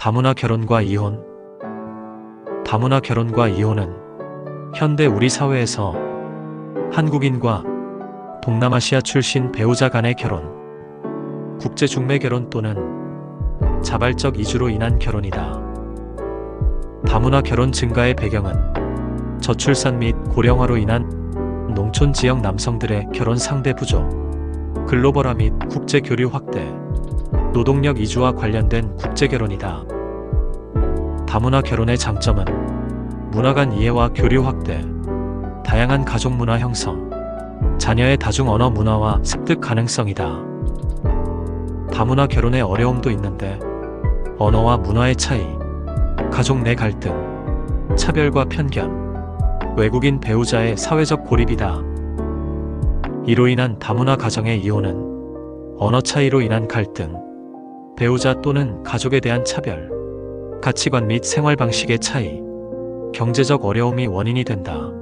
다문화 결혼과 이혼 다문화 결혼과 이혼은 현대 우리 사회에서 한국인과 동남아시아 출신 배우자 간의 결혼, 국제 중매 결혼 또는 자발적 이주로 인한 결혼이다. 다문화 결혼 증가의 배경은 저출산 및 고령화로 인한 농촌 지역 남성들의 결혼 상대 부족, 글로벌화 및 국제 교류 확대, 노동력 이주와 관련된 국제 결혼이다. 다문화 결혼의 장점은 문화 간 이해와 교류 확대, 다양한 가족 문화 형성, 자녀의 다중 언어 문화와 습득 가능성이다. 다문화 결혼의 어려움도 있는데 언어와 문화의 차이, 가족 내 갈등, 차별과 편견, 외국인 배우자의 사회적 고립이다. 이로 인한 다문화 가정의 이혼은 언어 차이로 인한 갈등, 배우자 또는 가족에 대한 차별, 가치관 및 생활 방식의 차이, 경제적 어려움이 원인이 된다.